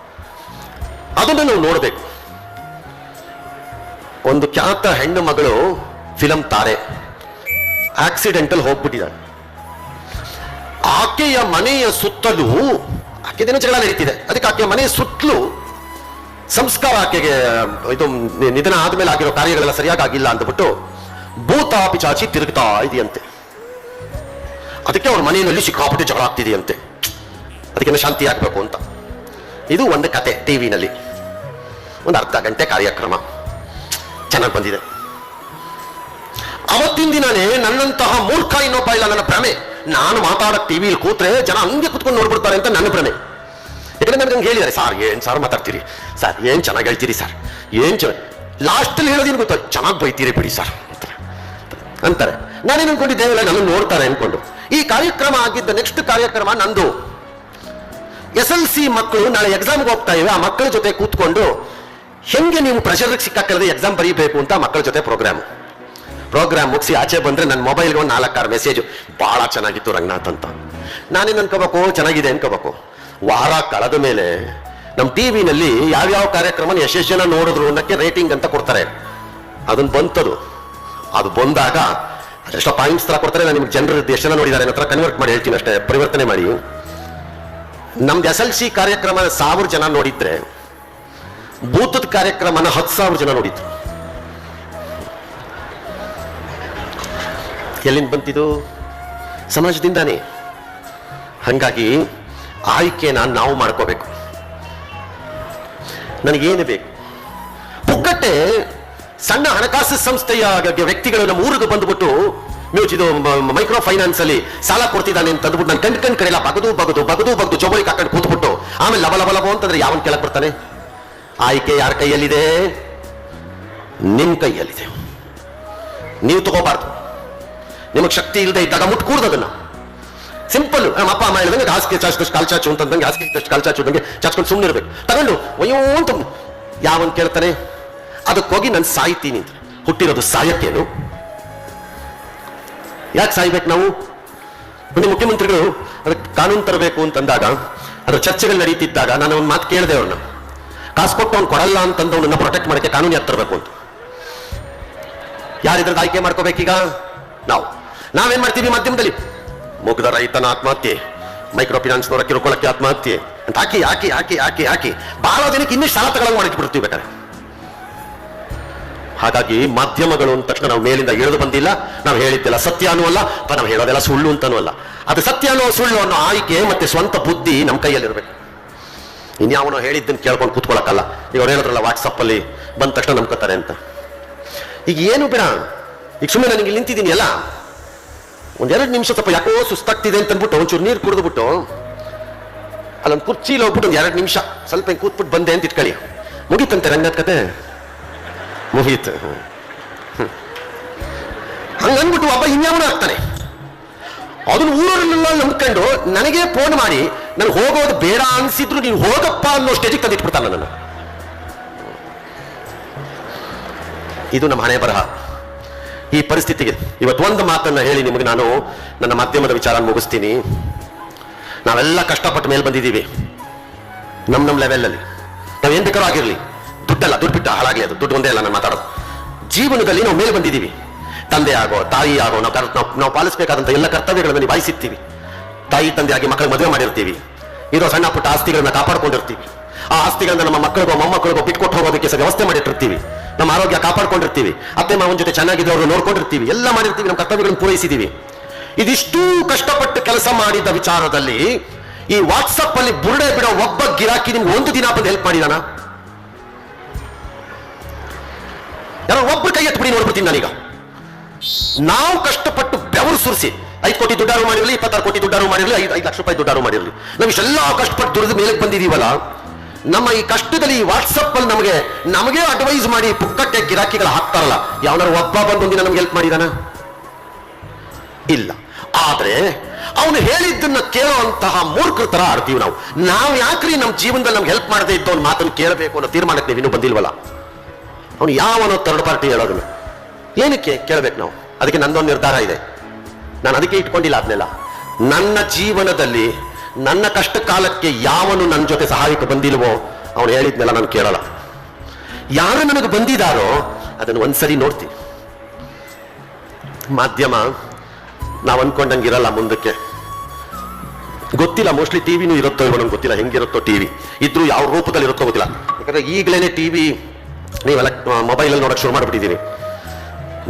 ಅದನ್ನು ನಾವು ನೋಡ್ಬೇಕು. ಒಂದು ಖ್ಯಾತ ಹೆಣ್ಣು ಮಗಳು ಫಿಲಂ ತಾರೆ. ಆಕ್ಸಿಡೆಂಟಲ್ ಹೋಗ್ಬಿಟ್ಟಿದ್ದಾಳೆ. ಆಕೆಯ ಮನೆಯ ಸುತ್ತಲೂ ಆಕೆದೇನೋ ಜಗಳ ನಡೀತಿದೆ. ಅದಕ್ಕೆ ಆಕೆಯ ಮನೆಯ ಸುತ್ತಲೂ ಸಂಸ್ಕಾರ ಆಕೆಗೆ, ಇದು ನಿಧನ ಆದ್ಮೇಲೆ ಆಗಿರೋ ಕಾರ್ಯಗಳೆಲ್ಲ ಸರಿಯಾಗಿ ಆಗಿಲ್ಲ ಅಂದ್ಬಿಟ್ಟು ಭೂತಾಪಿ ಚಾಚಿ ತಿರುಗ್ತಾ ಇದೆಯಂತೆ. ಅದಕ್ಕೆ ಅವ್ರ ಮನೆಯಲ್ಲಿ ಸಿಕ್ಕಾಪಟ್ಟೆ ಜಗಳ ಆಗ್ತಿದೆಯಂತೆ. ಅದಕ್ಕೆ ಶಾಂತಿ ಆಗ್ಬೇಕು ಅಂತ. ಇದು ಒಂದು ಕತೆ ಟಿವಿನಲ್ಲಿ. ಒಂದು ಅರ್ಧ ಗಂಟೆ ಕಾರ್ಯಕ್ರಮ. ಚೆನ್ನಾಗಿ ಬಂದಿದೆ. ಅವತ್ತಿನ ದಿನನೇ ನನ್ನಂತಹ ಮೂರ್ಖ ಇನ್ನೊಬ್ಬ ಇಲ್ಲ ನನ್ನ ಭ್ರಮೆ. ನಾನು ಮಾತಾಡೋ ಟಿವಿಲಿ ಕೂತ್ರೆ ಜನ ಹಂಗೆ ಕುತ್ಕೊಂಡು ನೋಡ್ಬಿಡ್ತಾರೆ ಅಂತ ನನ್ನ ಭ್ರಮೆ. ಯಾಕಂದ್ರೆ ನನಗೆ ಹಂಗೆ ಹೇಳಿದ್ದಾರೆ, ಸರ್, ಏನ್, ಸರ್ ಮಾತಾಡ್ತೀರಿ? ಸರ್, ಏನ್ ಚೆನ್ನಾಗಿ ಹೇಳ್ತೀರಿ ಸರ್? ಏನ್ ಚೆನ್ನ ಲಾಸ್ಟಲ್ಲಿ ಹೇಳೋದೇನು ಗೊತ್ತಾ? ಚೆನ್ನಾಗಿ ಬೈತೀರಿ ಬಿಡಿ ಸರ್ ಅಂತಾರೆ. ನಾನೇನು ಅನ್ಕೊಂಡಿದ್ದೆ? ಇಲ್ಲ ನನ್ನ ನೋಡ್ತಾರೆ ಅನ್ಕೊಂಡು. ಈ ಕಾರ್ಯಕ್ರಮ ಆಗಿದ್ದ ನೆಕ್ಸ್ಟ್ ಕಾರ್ಯಕ್ರಮ ನಂದು. ಎಸ್ ಎಲ್ ಸಿ ಮಕ್ಕಳು ನಾಳೆ ಎಕ್ಸಾಮ್ಗೆ ಹೋಗ್ತಾ ಇವೆ. ಆ ಮಕ್ಕಳ ಜೊತೆ ಕೂತ್ಕೊಂಡು ಹೆಂಗೆ ನೀವು ಪ್ರೆಷರ್ಗೆ ಸಿಕ್ಕಾಕಲ್ಲದೆ ಎಕ್ಸಾಮ್ ಬರೀಬೇಕು ಅಂತ ಮಕ್ಕಳ ಜೊತೆ ಪ್ರೋಗ್ರಾಮ್ ಪ್ರೋಗ್ರಾಮ್ ಮುಗಿಸಿ ಆಚೆ ಬಂದ್ರೆ ನನ್ನ ಮೊಬೈಲ್ಗೆ ಒಂದು ನಾಲ್ಕಾರು ಮೆಸೇಜ್ ಬಹಳ ಚೆನ್ನಾಗಿತ್ತು ರಂಗನಾಥ್ ಅಂತ. ನಾನೇನು ಅನ್ಕೋಬೇಕು, ಚೆನ್ನಾಗಿದೆ ಅನ್ಕೋಬೇಕು. ವಾರ ಕಳೆದ ಮೇಲೆ ನಮ್ಮ ಟಿ ವಿನಲ್ಲಿ ಯಾವ್ಯಾವ ಕಾರ್ಯಕ್ರಮ ಜನ ನೋಡಿದ್ರು ಅನ್ನೋಕ್ಕೆ ರೇಟಿಂಗ್ ಅಂತ ಕೊಡ್ತಾರೆ. ಅದನ್ನು ಬಂತದು. ಅದು ಬಂದಾಗ ಅದೆಷ್ಟೋ ಪಾಯಿಂಟ್ಸ್ ತರ ಕೊಡ್ತಾರೆ, ನಾನು ನಿಮ್ಗೆ ಜನರ ಎಷ್ಟು ನೋಡಿದ್ದಾರೆ ನನ್ನ ಹತ್ರ ಕನ್ವರ್ಟ್ ಮಾಡಿ ಹೇಳ್ತೀನಿ ಅಷ್ಟೇ, ಪರಿವರ್ತನೆ ಮಾಡಿ. ನಮ್ದು ಎಸ್ ಎಲ್ ಸಿ ಕಾರ್ಯಕ್ರಮ ಸಾವಿರ ಜನ ನೋಡಿದ್ರೆ ಭೂತದ ಕಾರ್ಯಕ್ರಮನ ಹತ್ತು ಸಾವಿರ ಜನ ನೋಡಿದ್ರು. ಎಲ್ಲಿಂದ ಬಂತಿದು? ಸಮಾಜದಿಂದಾನೇ. ಹಂಗಾಗಿ ಆಯ್ಕೆನ ನಾವು ಮಾಡ್ಕೋಬೇಕು. ನನಗೇನು ಬೇಕು? ಪುಕ್ಕಟ್ಟೆ ಸಣ್ಣ ಹಣಕಾಸು ಸಂಸ್ಥೆಯ ವ್ಯಕ್ತಿಗಳು ನಮ್ಮ ಊರಿಗೆ ಬಂದ್ಬಿಟ್ಟು ಇದು ಮೈಕ್ರೋ ಫೈನಾನ್ಸ್ ಅಲ್ಲಿ ಸಾಲ ಕೊಡ್ತಿದ್ದಾನೆ ಅಂತ ಅಂದ್ಬಿಟ್ಟು ನಾನು ಕಣ್ ಕಣ್ ಕಡೆಲ್ಲ ಬಗದು ಬಗದು ಬಗದು ಬಗದು ಚೌಬಳಿ ಕಾಕೊಂಡು ಕೂತ್ಬಿಟ್ಟು ಆಮೇಲೆ ಲಬ ಲಬ ಅಂತಂದ್ರೆ ಯಾವನ್ ಕೆಳಕ್ ಬರ್ತಾನೆ? ಆಯ್ಕೆ ಯಾರ ಕೈಯಲ್ಲಿದೆ? ನಿಮ್ ಕೈಯಲ್ಲಿದೆ. ನೀವು ತಗೋಬಾರ್ದು. ನಿಮಗೆ ಶಕ್ತಿ ಇಲ್ಲದೆ ಇದ್ದಾಗ ಮುಟ್ಕೂಡ್ದು ಅದನ್ನ. ಸಿಂಪಲ್ ನಮ್ಮ ಅಪ್ಪ ಅಮ್ಮ ಹೇಳಿದಂಗೆ ಹಾಸಿಗೆ ಚಾಚ್ದಷ್ಟು ಕಾಲ್ ಚಾಚು ಅಂತಂದಂಗೆ ಹಾಸಿಗೆ ಇದ್ದಷ್ಟು ಕಾಲ್ ಚಾಚು ಚಾಚ್ಕೊಂಡು ಸುಮ್ಮನೆ ಇರ್ಬೇಕು ತಗೊಂಡು ಅಯ್ಯೋ ಅಂತ ಯಾವನ್ ಕೇಳ್ತಾನೆ? ಅದಕ್ಕೆ ಹೋಗಿ ನಾನು ಸಾಯ್ತೀನಿ ಅಂತ. ಹುಟ್ಟಿರೋದು ಸಾಯಕ್ಕೇನು? ಯಾಕೆ ಸಾಯ್ಬೇಕು ನಾವು? ಮೊನ್ನೆ ಮುಖ್ಯಮಂತ್ರಿಗಳು ಅದಕ್ಕೆ ಕಾನೂನು ತರಬೇಕು ಅಂತಂದಾಗ ಅದರ ಚರ್ಚೆಗಳು ನಡೀತಿದ್ದಾಗ ನಾನು ಒಂದು ಮಾತು ಕೇಳಿದೆ ಅವ್ರನ್ನ. ಕಾಸು ಕೊಟ್ಟು ಅವ್ನು ಕೊಡಲ್ಲ ಅಂತಂದವನನ್ನ ಪ್ರೊಟೆಕ್ಟ್ ಮಾಡಕ್ಕೆ ಕಾನೂನು ಯಾಕೆ ತರಬೇಕು ಅಂತ. ಯಾರಿದ್ರದ್ದು ಆಯ್ಕೆ ಮಾಡ್ಕೋಬೇಕೀಗ? ನಾವು. ನಾವೇನ್ ಮಾಡ್ತೀವಿ ಮಾಧ್ಯಮದಲ್ಲಿ? ಮುಗ್ದ ರೈತನ ಆತ್ಮಹತ್ಯೆ. ಮೈಕ್ರೋ ಫಿನಾನ್ಸ್ನವರ ಕಿರುಕೊಳ್ಳಕ್ಕೆ ಆತ್ಮಹತ್ಯೆ. ಅಂತ ಹಾಕಿ ಹಾಕಿ ಹಾಕಿ ಹಾಕಿ ಹಾಕಿ. ಬಹಳ ದಿನಕ್ಕೆ ಇನ್ನೂ ಶಾಲಾ ತಗೊಳಂಗ್ ಮಾಡಿಟ್ಬಿಡ್ತೀವಿ ಬೇಕಾದ್ರೆ. ಹಾಗಾಗಿ ಮಾಧ್ಯಮಗಳು ಅಂದ ತಕ್ಷಣ ನಾವು ಮೇಲಿಂದ ಇಳಿದು ಬಂದಿಲ್ಲ. ನಾವು ಹೇಳಿದ್ದೆಲ್ಲ ಸತ್ಯ ಅನ್ನುವಲ್ಲ, ಅಥವಾ ನಾವು ಹೇಳೋದೆಲ್ಲ ಸುಳ್ಳು ಅಂತನೂ ಅಲ್ಲ ಅದು ಸತ್ಯ ಅನ್ನೋ ಸುಳ್ಳು ಅನ್ನೋ ಆಯ್ಕೆ ಮತ್ತೆ ಸ್ವಂತ ಬುದ್ಧಿ ನಮ್ಮ ಕೈಯಲ್ಲಿರ್ಬೇಕು. ಇನ್ಯಾವನೋ ಹೇಳಿದ್ದನ್ನು ಕೇಳ್ಕೊಂಡು ಕೂತ್ಕೊಳ್ಳೋಕ್ಕಲ್ಲ ಈಗ ಹೇಳಿದ್ರಲ್ಲ ವಾಟ್ಸಪ್ಪಲ್ಲಿ ಬಂದ ತಕ್ಷಣ ನಂಬ್ಕೋತಾರೆ ಅಂತ. ಈಗ ಏನು ಬೇಡ. ಈಗ ಸುಮ್ಮನೆ ನನಗೆ ಇಲ್ಲಿ ನಿಂತಿದ್ದೀನಿ ಅಲ್ಲ. ಒಂದೆರಡು ನಿಮಿಷ ಸ್ವಲ್ಪ ಯಾಕೋ ಸುಸ್ತಾಗ್ತಿದೆ ಅಂತ ಅಂದ್ಬಿಟ್ಟು ಒಂಚೂರು ನೀರು ಕುಡಿದ್ಬಿಟ್ಟು, ಅಲ್ಲೊಂದು ಕುರ್ಚಿಲಿ ಹೋಗ್ಬಿಟ್ಟು ಒಂದು ಎರಡು ನಿಮಿಷ ಸ್ವಲ್ಪ ಹಿಂಗೆ ಕೂತ್ಬಿಟ್ಟು ಬಂದೆ ಅಂತ ಇಟ್ಕೊಳ್ಳಿ. ಮುಗೀತಂತೆ ರಂಗದ ಕತೆ? ಮುಗೀತು ಹಂಗನ್ಬಿಟ್ಟು ಒಬ್ಬ ಇನ್ಯಾವನೂ ಆಗ್ತಾನೆ. ಅದನ್ನ ಊರವರನ್ನೆಲ್ಲ ನಂಬ್ಕೊಂಡು ನನಗೆ ಫೋನ್ ಮಾಡಿ ನನಗೆ ಹೋಗೋದು ಬೇಡ ಅನ್ಸಿದ್ರು ನೀನು ಹೋಗಪ್ಪ ಅನ್ನೋ ಸ್ಟೇಜಿಗೆ ತಂದಿಟ್ಬಿಡ್ತಾನೆ ನನ್ನ ಇದು ನಮ್ಮ ಹಣೆ ಬರಹ. ಈ ಪರಿಸ್ಥಿತಿಗೆ ಇವತ್ತು ಒಂದು ಮಾತನ್ನ ಹೇಳಿ ನಿಮಗೆ ನಾನು ನನ್ನ ಮಾಧ್ಯಮದ ವಿಚಾರ ಮುಗಿಸ್ತೀನಿ. ನಾವೆಲ್ಲ ಕಷ್ಟಪಟ್ಟು ಮೇಲೆ ಬಂದಿದ್ದೀವಿ. ನಮ್ಮ ನಮ್ಮ ಲೆವೆಲಲ್ಲಿ ನಾವೇನ್ ಬೇಕಾದ್ರೂ ಆಗಿರಲಿ. ದುಡ್ಡಲ್ಲ, ದುಡ್ಡು ಬಿಟ್ಟು ಹಾಳಾಗ್ಲಿ ಅದು. ದುಡ್ಡು ಒಂದೇ ಅಲ್ಲ, ನಾನು ಮಾತಾಡೋದು. ಜೀವನದಲ್ಲಿ ನಾವು ಮೇಲೆ ಬಂದಿದ್ದೀವಿ. ತಂದೆ ಆಗೋ, ತಾಯಿ ಆಗೋ, ನಾವು ನಾವು ನಾವು ಪಾಲಿಸಬೇಕಾದಂಥ ಎಲ್ಲ ಕರ್ತವ್ಯಗಳನ್ನು ನಿಭಾಯಿಸಿರ್ತೀವಿ ತಾಯಿ, ತಂದೆ ಆಗಿ ಮಕ್ಕಳಿಗೆ ಮದುವೆ ಮಾಡಿರ್ತೀವಿ. ಇರೋ ಸಣ್ಣ ಪುಟ್ಟ ಆಸ್ತಿಗಳನ್ನ ಕಾಪಾಡ್ಕೊಂಡಿರ್ತೀವಿ. ಆ ಆಸ್ತಿಗಳನ್ನ ನಮ್ಮ ಮಕ್ಕಳಿಗೋ, ಮೊಮ್ಮಕ್ಕಳಿಗೋ ಬಿಟ್ಕೊಟ್ಟು ಹೋಗೋದಕ್ಕೆ ಸಹ ವ್ಯವಸ್ಥೆ ಮಾಡಿಟ್ಟಿರ್ತೀವಿ. ನಮ್ಮ ಆರೋಗ್ಯ ಕಾಪಾಡ್ಕೊಂಡಿರ್ತೀವಿ. ಅತ್ತೆ, ಮಾವನ ಜೊತೆ ಚೆನ್ನಾಗಿದ್ದವ್ರು ನೋಡ್ಕೊಂಡಿರ್ತೀವಿ. ಎಲ್ಲ ಮಾಡಿರ್ತೀವಿ, ನಮ್ಮ ಕರ್ತವ್ಯಗಳನ್ನು ಪೂರೈಸಿದ್ದೀವಿ ಇದಿಷ್ಟೂ ಕಷ್ಟಪಟ್ಟು ಕೆಲಸ ಮಾಡಿದ ವಿಚಾರದಲ್ಲಿ ಈ ವಾಟ್ಸಪ್ ಅಲ್ಲಿ ಬುರುಡೆ ಬಿಡೋ ಒಬ್ಬ ಗಿರಾಕಿ ನಿಮ್ಗೆ ಒಂದು ದಿನ ಬಂದು ಹೆಲ್ಪ್ ಮಾಡಿದಾನ ಯಾರೋ ಒಬ್ರು ಕೈ ಎತ್ಬಿಡಿ ನೋಡ್ಬಿಡ್ತೀನಿ ನಾನೀಗ. ನಾವು ಕಷ್ಟಪಟ್ಟು ಬೆವರು ಸುರಿಸಿ, ಐದು ಕೋಟಿ ದುಡ್ಡಾರು ಮಾಡಿರಲಿ, ಇಪ್ಪತ್ತಾರು ಕೋಟಿ ದುಡ್ಡಾರು ಮಾಡಿರಲಿ, ಐದು ಐದು ಲಕ್ಷ ರೂಪಾಯಿ ದುಡ್ಡಾರು ಮಾಡಿರಲಿ. ನಾವು ಇಷ್ಟೆಲ್ಲ ಕಷ್ಟಪಟ್ಟು ದುಡಿದ ಮೇಲೆ ಬಂದಿದೀವಲ್ಲ ನಮ್ಮ ಈ ಕಷ್ಟದಲ್ಲಿ ಈ ವಾಟ್ಸಪ್ ಅಲ್ಲಿ ನಮಗೆ ನಮಗೆ ಅಡ್ವೈಸ್ ಮಾಡಿ ಪುಕ್ಕಟ್ಟೆ ಗಿರಾಕಿಗಳು ಹಾಕ್ತಾರಲ್ಲ ಯಾವನಾರು ಒಬ್ಬ ಬಂದು ನಮ್ಗೆ ಹೆಲ್ಪ್ ಮಾಡಿದಾನ? ಇಲ್ಲ. ಆದ್ರೆ, ಅವನು ಹೇಳಿದ್ದನ್ನ ಕೇಳುವಂತಹ ಮೂರ್ಖರ ತರ ಆಡ್ತೀವಿ ನಾವು. ನಾವು ಯಾಕ್ರಿ ನಮ್ಮ ಜೀವನದಲ್ಲಿ ನಮ್ಗೆ ಹೆಲ್ಪ್ ಮಾಡದೇ ಇದ್ದವನ್ ಮಾತನ್ನು ಕೇಳಬೇಕು ಅನ್ನೋ ತೀರ್ಮಾನಕ್ಕೆ ಇನ್ನೂ ಬಂದಿಲ್ವಲ್ಲ? ಅವನು ಯಾವನೋ ಥರ್ಡ್ ಪಾರ್ಟಿ ಹೇಳೋದನ್ನ. ಏನಕ್ಕೆ ಕೇಳಬೇಕು ನಾವು? ಅದಕ್ಕೆ ನಂದೊಂದು ನಿರ್ಧಾರ ಇದೆ. ನಾನು ಅದಕ್ಕೆ ಇಟ್ಕೊಂಡಿಲ್ಲ ಅದನ್ನೆಲ್ಲ. ನನ್ನ ಜೀವನದಲ್ಲಿ, ನನ್ನ ಕಷ್ಟ ಕಾಲಕ್ಕೆ ಯಾವನು ನನ್ನ ಜೊತೆ ಸಹಾಯಕ್ಕೆ ಬಂದಿಲ್ವೋ, ಅವನು ಹೇಳಿದ್ನೆಲ್ಲ ನಾನು ಕೇಳಲ್ಲ. ಯಾರು ನನಗೆ ಬಂದಿದಾರೋ ಅದನ್ನು ಒಂದ್ಸರಿ ನೋಡ್ತೀನಿ ಮಾಧ್ಯಮ, ನಾವು ಅನ್ಕೊಂಡಂಗಿರಲ್ಲ ಮುಂದಕ್ಕೆ. ಗೊತ್ತಿಲ್ಲ, ಮೋಸ್ಟ್ಲಿ ಟಿವಿನೂ ಇರುತ್ತೋ ಇವ ನಂಗೆ ಗೊತ್ತಿಲ್ಲ, ಹೆಂಗಿರುತ್ತೋ ಟಿವಿ. ಇದ್ರೂ ಯಾವ ರೂಪದಲ್ಲಿ ಇರುತ್ತೋ ಗೊತ್ತಿಲ್ಲ. ಯಾಕಂದ್ರೆ ಈಗಲೇ ಟಿವಿ ನೀವೆಲ್ಲ ಮೊಬೈಲಲ್ಲಿ ನೋಡೋಕೆ ಶುರು ಮಾಡಿಬಿಟ್ಟಿದ್ದೀರಿ.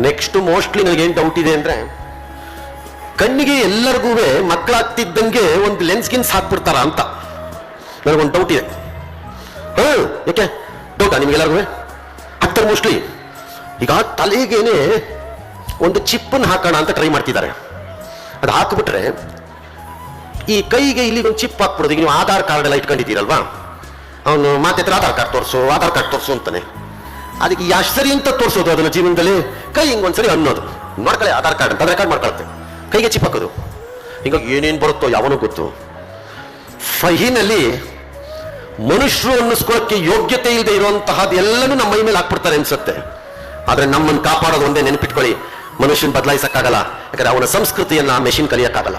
ನೆಕ್ಸ್ಟ್ ಮೋಸ್ಟ್ಲಿ ನನಗೆ ಏನು ಡೌಟ್ ಇದೆ ಅಂದ್ರೆ, ಕಣ್ಣಿಗೆ ಎಲ್ಲರಿಗೂ ಮಕ್ಕಳಾಗ್ತಿದ್ದಂಗೆ ಒಂದು ಲೆನ್ಸ್ ಗಿನ್ಸ್ ಹಾಕ್ಬಿಡ್ತಾರ ಅಂತ. ನನಗೊಂದು ಡೌಟ್ ಇದೆ. ಹಾಂ, ಯಾಕೆ? ಡೌಟಾ ನಿಮಗೆಲ್ಲರಿಗೂ ಆಗ್ತಾರೆ ಮೋಸ್ಟ್ಲಿ ಈಗ ತಲೆಗೇನೆ ಒಂದು ಚಿಪ್ಪನ್ನು ಹಾಕೋಣ ಅಂತ ಟ್ರೈ ಮಾಡ್ತಿದ್ದಾರೆ. ಅದು ಹಾಕ್ಬಿಟ್ರೆ, ಈ ಕೈಗೆ ಇಲ್ಲಿ ಒಂದು ಚಿಪ್ ಹಾಕ್ಬಿಡೋದು. ನೀವು ಆಧಾರ್ ಕಾರ್ಡ್ ಎಲ್ಲ ಇಟ್ಕೊಂಡಿದ್ದೀರಲ್ವಾ? ಅವನು ಮಾತಾಡ್ತಾರೆ ಆಧಾರ್ ಕಾರ್ಡ್ ತೋರಿಸು, ಆಧಾರ್ ಕಾರ್ಡ್ ತೋರಿಸು ಅಂತಾನೆ. ಅದಕ್ಕೆ ಎಷ್ಟು ಅಂತ ತೋರಿಸೋದು ಅದನ್ನ ಜೀವನದಲ್ಲಿ? ಕೈ ಹಿಂಗ್ ಒಂದ್ಸರಿ ಅನ್ನೋದು. ನೋಡ್ಕೊಳ್ಳಿ ಆಧಾರ್ ಕಾರ್ಡ್ ಅಂತ ಕಾರ್ಡ್ ಮಾಡ್ಕೊಳುತ್ತೆ. ಕೈಗೆ ಚಿಪ್ಪಾಕೋದು ಹಾಕೋದು ಹಿಂಗ ಏನೇನು ಬರುತ್ತೋ ಯಾವನೂ ಗೊತ್ತು. ಫಹಿನಲ್ಲಿ ಮನುಷ್ಯರು ಅನ್ನಿಸ್ಕೊಳ್ಳೋಕ್ಕೆ ಯೋಗ್ಯತೆ ಇಲ್ಲದೆ ಇರುವಂತಹದ್ದು ಎಲ್ಲನೂ ನಮ್ಮ ಮೈ ಮೇಲೆ ಹಾಕ್ಬಿಡ್ತಾರೆ ಅನ್ಸುತ್ತೆ. ಆದ್ರೆ ನಮ್ಮನ್ನು ಕಾಪಾಡೋದು ಒಂದೇ ನೆನಪಿಟ್ಕೊಳ್ಳಿ. ಮನುಷ್ಯನ್ ಬದಲಾಯಿಸಕ್ಕಾಗಲ್ಲ. ಯಾಕಂದ್ರೆ ಅವನ ಸಂಸ್ಕೃತಿಯನ್ನ ಮೆಷಿನ್ ಕಲಿಯೋಕ್ಕಾಗಲ್ಲ.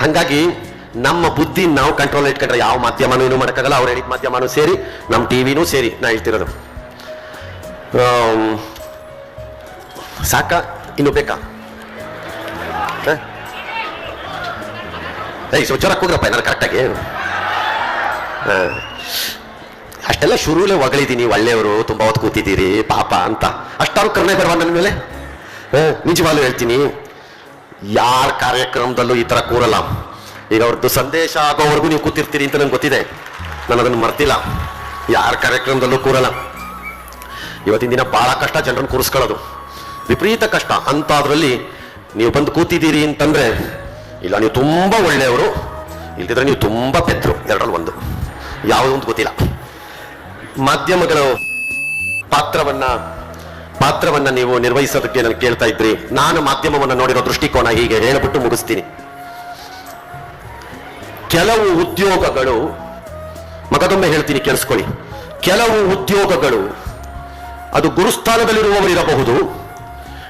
ಹಂಗಾಗಿ ನಮ್ಮ ಬುದ್ಧಿ ನಾವು ಕಂಟ್ರೋಲ್ ಇಟ್ಕೊಂಡ್ರೆ ಯಾವ ಮಾಧ್ಯಮನೂ ಏನು ಮಾಡೋಕ್ಕಾಗಲ್ಲ ಅವ್ರು ಎಡಿಟ್ ಮಾಧ್ಯಮನೂ ಸೇರಿ ನಮ್ಮ ಟಿವಿನೂ ಸೇರಿ ನಾ ಹೇಳ್ತಿರೋದು. ಸಾಕ? ಇನ್ನು ಬೇಕಾ? ಐ ಜೋರ ಕೂಗ್ರಪ್ಪ ನಾನು ಕರೆಕ್ಟಾಗಿ ಅಷ್ಟೆಲ್ಲ ಶುರುಲೇ ಹೊಗಳಿದ್ದೀನಿ ಒಳ್ಳೆಯವರು ತುಂಬಾ ಹೊತ್ತು ಕೂತಿದ್ದೀರಿ ಪಾಪ ಅಂತ. ಅಷ್ಟಾರು ಕರುಣೆ ಬರುವ ನನ್ನ ಮೇಲೆ? ಹ, ನಿಜವಾಗ್ಲೂ ಹೇಳ್ತೀನಿ. ಯಾರ ಕಾರ್ಯಕ್ರಮದಲ್ಲೂ ಈ ತರ ಕೂರಲ್ಲ. ಈಗ ಅವ್ರದ್ದು ಸಂದೇಶ ಆಗೋವರೆಗೂ ನೀವು ಕೂತಿರ್ತೀರಿ ಅಂತ ನಂಗೆ ಗೊತ್ತಿದೆ. ನಾನು ಅದನ್ನು ಮರ್ತಿಲ್ಲ. ಯಾರ ಕಾರ್ಯಕ್ರಮದಲ್ಲೂ ಕೂರಲ್ಲ. ಇವತ್ತಿನ ದಿನ ಬಹಳ ಕಷ್ಟ ಜನರನ್ನು ಕೂರಿಸ್ಕೊಳ್ಳೋದು. ವಿಪರೀತ ಕಷ್ಟ. ಅಂತಾದ್ರಲ್ಲಿ ನೀವು ಬಂದು ಕೂತಿದ್ದೀರಿ ಅಂತಂದ್ರೆ, ಇಲ್ಲ, ನೀವು ತುಂಬಾ ಒಳ್ಳೆಯವರು, ಇಲ್ದಿದ್ರೆ ನೀವು ತುಂಬಾ ಪೆದ್ರು. ಎರಡರಲ್ಲಿ ಒಂದು. ಯಾವುದೊಂದು ಗೊತ್ತಿಲ್ಲ. ಮಾಧ್ಯಮಗಳ ಪಾತ್ರವನ್ನ ಪಾತ್ರವನ್ನ ನೀವು ನಿರ್ವಹಿಸೋದಕ್ಕೆ ನಾನು ಕೇಳ್ತಾ ಇದ್ರಿ. ನಾನು ಮಾಧ್ಯಮವನ್ನ ನೋಡಿರೋ ದೃಷ್ಟಿಕೋನ ಹೀಗೆ ಹೇಳ್ಬಿಟ್ಟು ಮುಗಿಸ್ತೀನಿ. ಕೆಲವು ಉದ್ಯೋಗಗಳು, ಮಗದೊಮ್ಮೆ ಹೇಳ್ತೀನಿ ಕೇಳಿಸ್ಕೊಳ್ಳಿ. ಕೆಲವು ಉದ್ಯೋಗಗಳು, ಅದು ಗುರುಸ್ಥಾನದಲ್ಲಿರುವವರಿರಬಹುದು,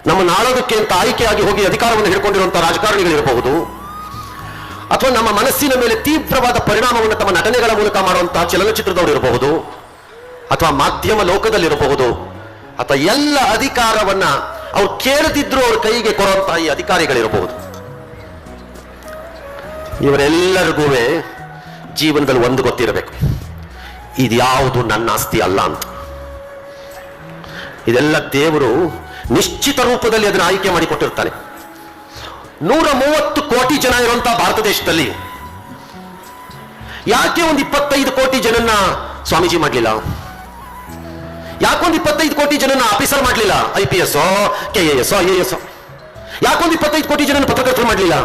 ನಮ್ಮ ನಾಳದಕ್ಕೆ ಅಂತ ಆಯ್ಕೆಯಾಗಿ ಹೋಗಿ ಅಧಿಕಾರವನ್ನು ಹಿಡ್ಕೊಂಡಿರುವಂತಹ ರಾಜಕಾರಣಿಗಳಿರಬಹುದು, ಅಥವಾ ನಮ್ಮ ಮನಸ್ಸಿನ ಮೇಲೆ ತೀವ್ರವಾದ ಪರಿಣಾಮವನ್ನು ತಮ್ಮ ನಟನೆಗಳ ಮೂಲಕ ಮಾಡುವಂತಹ ಚಲನಚಿತ್ರದವರು ಇರಬಹುದು ಅಥವಾ ಮಾಧ್ಯಮ ಲೋಕದಲ್ಲಿರಬಹುದು, ಅಥವಾ ಎಲ್ಲ ಅಧಿಕಾರವನ್ನ ಅವ್ರು ಕೇಳದಿದ್ರು ಅವ್ರ ಕೈಗೆ ಕೊಡುವಂತಹ ಈ ಅಧಿಕಾರಿಗಳಿರಬಹುದು. ಇವರೆಲ್ಲರಿಗೂ ಜೀವನದಲ್ಲಿ ಒಂದು ಗೊತ್ತಿರಬೇಕು. ಇದ್ಯಾವುದು ನನ್ನ ಆಸ್ತಿ ಅಲ್ಲ ಅಂತ. ಇದೆಲ್ಲ ದೇವರು ನಿಶ್ಚಿತ ರೂಪದಲ್ಲಿ ಅದನ್ನು ಆಯ್ಕೆ ಮಾಡಿಕೊಟ್ಟಿರ್ತಾನೆ ನೂರ ಮೂವತ್ತು ಕೋಟಿ ಜನ ಇರುವಂತಹ ಭಾರತ ದೇಶದಲ್ಲಿ ಯಾಕೆ ಒಂದು ಇಪ್ಪತ್ತೈದು ಕೋಟಿ ಜನನ್ನ ಸ್ವಾಮೀಜಿ ಮಾಡಲಿಲ್ಲ? ಯಾಕೊಂದು ಇಪ್ಪತ್ತೈದು ಕೋಟಿ ಜನನ ಆಫೀಸರ್ ಮಾಡಲಿಲ್ಲ? I P S K A S I A S ಯಾಕೊಂದು ಇಪ್ಪತ್ತೈದು ಕೋಟಿ ಜನನ ಪತ್ರಕರ್ತರು ಮಾಡಲಿಲ್ಲ?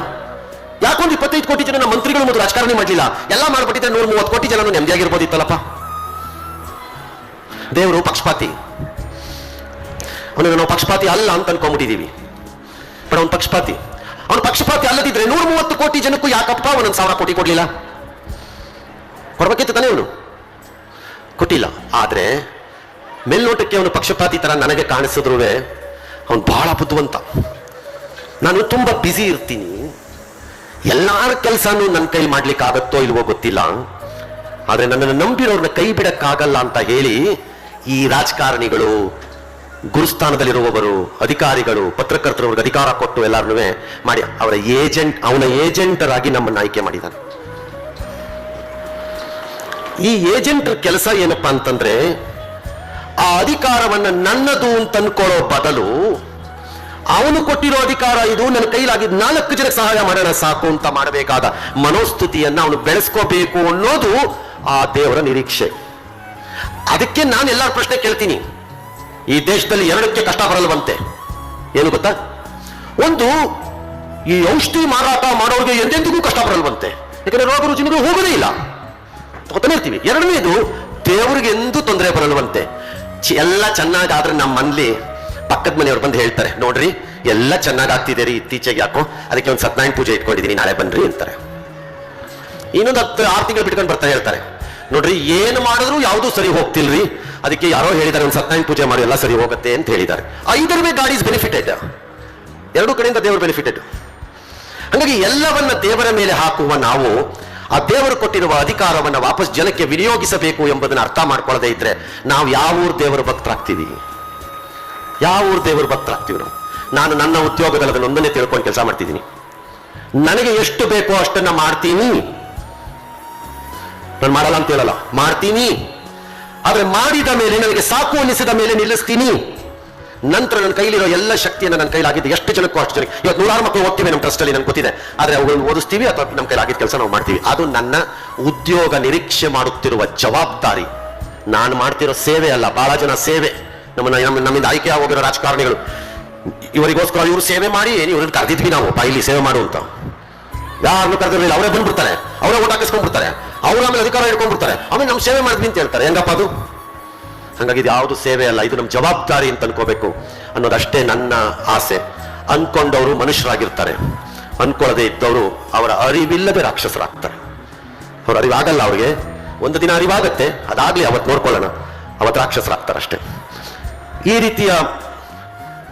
ಯಾಕೊಂದು ಇಪ್ಪತ್ತೈದು ಕೋಟಿ ಜನ ಮಂತ್ರಿಗಳು ಮತ್ತು ರಾಜಕಾರಣಿ ಮಾಡಲಿಲ್ಲ? ಎಲ್ಲ ಮಾಡ್ಬಿಟ್ಟಿದ್ರೆ ನೂರ ಮೂವತ್ತು ಕೋಟಿ ಜನನು ನೆಮ್ಮದಿಯಾಗಿರ್ಬೋದಿತ್ತಲ್ಲಪ್ಪ? ದೇವರು ಪಕ್ಷಪಾತಿ. ಅವನಿಗೆ ನಾವು ಪಕ್ಷಪಾತಿ ಅಲ್ಲ ಅಂತ ಅನ್ಕೊಂಡ್ಬಿಟ್ಟಿದೀವಿ ಬಟ್ ಅವನು ಪಕ್ಷಪಾತಿ. ಅವನು ಪಕ್ಷಪಾತಿ ಅಲ್ಲದಿದ್ರೆ ನೂರ ಮೂವತ್ತು ಕೋಟಿ ಜನಕ್ಕೂ ಯಾಕಪ್ಪ ಒಂದೊಂದು ಸಾವಿರ ಕೋಟಿ ಕೊಡ್ಲಿಲ್ಲ? ಕೊಡ್ಬೇಕಿತ್ತು ತಾನೇ ಅವನು? ಕೊಟ್ಟಿಲ್ಲ. ಆದ್ರೆ ಮೇಲ್ನೋಟಕ್ಕೆ ಅವನು ಪಕ್ಷಪಾತಿ ತರ ನನಗೆ ಕಾಣಿಸಿದ್ರೂ ಅವನು ಬಹಳ ಬುದ್ಧಿವಂತ. ನಾನು ತುಂಬಾ ಬ್ಯುಸಿ ಇರ್ತೀನಿ. ಎಲ್ಲಾರ ಕೆಲಸನೂ ನನ್ನ ಕೈಲಿ ಮಾಡ್ಲಿಕ್ಕೆ ಆಗತ್ತೋ ಇಲ್ವೋ ಗೊತ್ತಿಲ್ಲ. ಆದ್ರೆ ನನ್ನನ್ನು ನಂಬಿರೋರ್ನ ಕೈ ಬಿಡಕ್ಕಾಗಲ್ಲ ಅಂತ ಹೇಳಿ ಈ ರಾಜಕಾರಣಿಗಳು, ಗುರುಸ್ಥಾನದಲ್ಲಿರುವವರು, ಅಧಿಕಾರಿಗಳು, ಪತ್ರಕರ್ತರವ್ರಿಗೆ ಅಧಿಕಾರ ಕೊಟ್ಟು ಎಲ್ಲಾರನ್ನೂ ಮಾಡಿ ಅವರ ಏಜೆಂಟ್, ಅವನ ಏಜೆಂಟರಾಗಿ ನಮ್ಮನ್ನು ಆಯ್ಕೆ ಮಾಡಿದ್ದಾನೆ ಈ ಏಜೆಂಟರ್ ಕೆಲಸ ಏನಪ್ಪಾ ಅಂತಂದ್ರೆ, ಆ ಅಧಿಕಾರವನ್ನ ನನ್ನದು ಅಂತ ಅನ್ಕೊಳ್ಳೋ ಬದಲು ಅವನು ಕೊಟ್ಟಿರೋ ಅಧಿಕಾರ ಇದು, ನನ್ನ ಕೈಲಾಗಿದ್ದು ನಾಲ್ಕು ಜನಕ್ಕೆ ಸಹಾಯ ಮಾಡೋಣ ಸಾಕು ಅಂತ ಮಾಡಬೇಕಾದ ಮನೋಸ್ಥಿತಿಯನ್ನು ಅವನು ಬೆಳೆಸ್ಕೋಬೇಕು ಅನ್ನೋದು ಆ ದೇವರ ನಿರೀಕ್ಷೆ. ಅದಕ್ಕೆ ನಾನು ಎಲ್ಲರ ಪ್ರಶ್ನೆ ಕೇಳ್ತೀನಿ. ಈ ದೇಶದಲ್ಲಿ ಎರಡಕ್ಕೆ ಕಷ್ಟ ಬರಲ್ವಂತೆ. ಏನು ಗೊತ್ತಾ? ಒಂದು, ಈ ಔಷಧಿ ಮಾರಾಟ ಮಾಡೋರಿಗೆ ಎಂದೆಂದಿಗೂ ಕಷ್ಟ ಬರಲ್ವಂತೆ. ಯಾಕಂದ್ರೆ ರೋಗ ರುಜಿನಗಳು ಹೋಗೋದೇ ಇಲ್ಲ. ಗೊತ್ತಾನೆ ಇರ್ತೀವಿ. ಎರಡನೇದು, ದೇವರಿಗೆ ಎಂದೂ ತೊಂದರೆ ಬರಲ್ವಂತೆ. ಎಲ್ಲ ಚೆನ್ನಾಗಾದ್ರೆ ನಮ್ಮ ಮನೇಲಿ ಪಕ್ಕದ ಮನೆಯವ್ರು ಬಂದು ಹೇಳ್ತಾರೆ, ನೋಡ್ರಿ, ಎಲ್ಲ ಚೆನ್ನಾಗಿ ಆಗ್ತಿದೆ ಇತ್ತೀಚೆಗೆ ಯಾಕೋ, ಅದಕ್ಕೆ ಒಂದು ಸತ್ಯನಾರಾಯಣ ಪೂಜೆ ಇಟ್ಕೊಂಡಿದೀನಿ, ನಾಳೆ ಬನ್ರಿ ಅಂತಾರೆ. ಇನ್ನೊಂದು ಹತ್ತು, ಆರು ತಿಂಗಳು ಬಿಟ್ಕೊಂಡು ಬರ್ತಾ ಹೇಳ್ತಾರೆ. ನೋಡ್ರಿ, ಏನು ಮಾಡಿದ್ರು ಯಾವುದು ಸರಿ ಹೋಗ್ತಿಲ್ರಿ, ಅದಕ್ಕೆ ಯಾರೋ ಹೇಳಿದ್ದಾರೆ ಒಂದು ಸತ್ಯನಾರಾಯಣ ಪೂಜೆ ಮಾಡಿ ಎಲ್ಲ ಸರಿ ಹೋಗುತ್ತೆ ಅಂತ ಹೇಳಿದ್ದಾರೆ ಐದರ್ ವೇ ಗಾಡ್ ಬೆನಿಫಿಟ್ ಐತೆ ಎರಡು ಕಡೆಯಿಂದ ದೇವರು ಬೆನಿಫಿಟೆಡ್ ಹಾಗಾಗಿ ಎಲ್ಲವನ್ನ ದೇವರ ಮೇಲೆ ಹಾಕುವ ನಾವು, ಆ ದೇವರು ಕೊಟ್ಟಿರುವ ಅಧಿಕಾರವನ್ನ ವಾಪಸ್ ಜನಕ್ಕೆ ವಿನಿಯೋಗಿಸಬೇಕು ಎಂಬುದನ್ನು ಅರ್ಥ ಮಾಡ್ಕೊಳ್ಳದೆ ಇದ್ರೆ, ನಾವು ಯಾವ ಊರ್ ದೇವರ ಭಕ್ತರಾಗ್ತೀವಿ? ಯಾವ ಊರು ದೇವರು ಭಕ್ತರಾಗ್ತೀವಿ ನಾವು? ನಾನು ನನ್ನ ಉದ್ಯೋಗದಲ್ಲಿ ಅದನ್ನು ಒಂದನ್ನೇ ತಿಳ್ಕೊಂಡು ಕೆಲಸ ಮಾಡ್ತಿದ್ದೀನಿ. ನನಗೆ ಎಷ್ಟು ಬೇಕೋ ಅಷ್ಟನ್ನ ಮಾಡ್ತೀನಿ. ನಾನು ಮಾಡಲ್ಲ ಅಂತ ಹೇಳಲ್ಲ. ಮಾಡ್ತೀನಿ. ಆದ್ರೆ ಮಾಡಿದ ಮೇಲೆ ನನಗೆ ಸಾಕು ಅನ್ನಿಸಿದ ಮೇಲೆ ನಿಲ್ಲಿಸ್ತೀನಿ. ನಂತರ ನನ್ನ ಕೈಲಿರೋ ಎಲ್ಲ ಶಕ್ತಿಯನ್ನು ನನ್ನ ಕೈಲಾಗಿದ್ದು ಎಷ್ಟು ಜನಕ್ಕೂ ಅಷ್ಟು ಜನಕ್ಕೆ. ಇವತ್ತು ನೂರಾರು ಮಕ್ಕಳು ಓದ್ತೀವಿ ನಮ್ಮ ಟ್ರಸ್ಟ್ ಅಲ್ಲಿ ನನ್ಗೆ ಗೊತ್ತಿದೆ. ಆದ್ರೆ ಅವುಗಳನ್ನು ಓದಿಸ್ತೀವಿ ಅಥವಾ ನಮ್ಮ ಕೈಲಾಗಿದ್ದ ಕೆಲಸ ನಾವು ಮಾಡ್ತೀವಿ. ಅದು ನನ್ನ ಉದ್ಯೋಗ ನಿರೀಕ್ಷೆ ಮಾಡುತ್ತಿರುವ ಜವಾಬ್ದಾರಿ. ನಾನು ಮಾಡ್ತಿರೋ ಸೇವೆ ಅಲ್ಲ, ಬಹಳ ಜನ ಸೇವೆ. ನಮ್ಮ ನಮ್ಮಿಂದ ಆಯ್ಕೆ ಆಗೋಗಿರೋ ರಾಜಕಾರಣಿಗಳು. ಇವರಿಗೋಸ್ಕರ ಇವರು ಸೇವೆ ಮಾಡಿ, ಇವ್ರನ್ನ ಕರೆದಿದ್ವಿ ನಾವು. ಪೈಲಿ ಸೇವೆ ಮಾಡು ಅಂತ. ಯಾರನ್ನು ಕರೆದಿರಲಿಲ್ಲ. ಅವರೇ ಬಂದ್ಬಿಡ್ತಾರೆ. ಅವರೇ ಓಟ್ ಹಾಕಿಸ್ಕೊಂಡ್ಬಿಡ್ತಾರೆ. ಅವ್ರ ಆಮೇಲೆ ಅಧಿಕಾರ ಹಿಡ್ಕೊಂಡ್ಬಿಡ್ತಾರೆ. ಆಮೇಲೆ ನಮ್ಮ ಸೇವೆ ಮಾಡಿದ್ವಿ ಅಂತ ಹೇಳ್ತಾರೆ. ಹೆಂಗಪ್ಪ ಅದು? ಹಾಗಾಗಿ ಇದು ಯಾವುದು ಸೇವೆ ಅಲ್ಲ, ಇದು ನಮ್ಮ ಜವಾಬ್ದಾರಿ ಅಂತ ಅನ್ಕೋಬೇಕು ಅನ್ನೋದಷ್ಟೇ ನನ್ನ ಆಸೆ. ಅನ್ಕೊಂಡವರು ಮನುಷ್ಯರಾಗಿರ್ತಾರೆ. ಅನ್ಕೊಳ್ಳದೆ ಇದ್ದವರು ಅವರ ಅರಿವಿಲ್ಲದೆ ರಾಕ್ಷಸರಾಗ್ತಾರೆ. ಅವ್ರ ಅರಿವಾಗಲ್ಲ ಅವ್ರಿಗೆ. ಒಂದು ದಿನ ಅರಿವಾಗತ್ತೆ. ಅದಾಗಲಿ ಅವತ್ತು ನೋಡ್ಕೊಳ್ಳೋಣ. ಅವತ್ತು ರಾಕ್ಷಸರಾಗ್ತಾರೆ ಅಷ್ಟೇ ಈ ರೀತಿಯ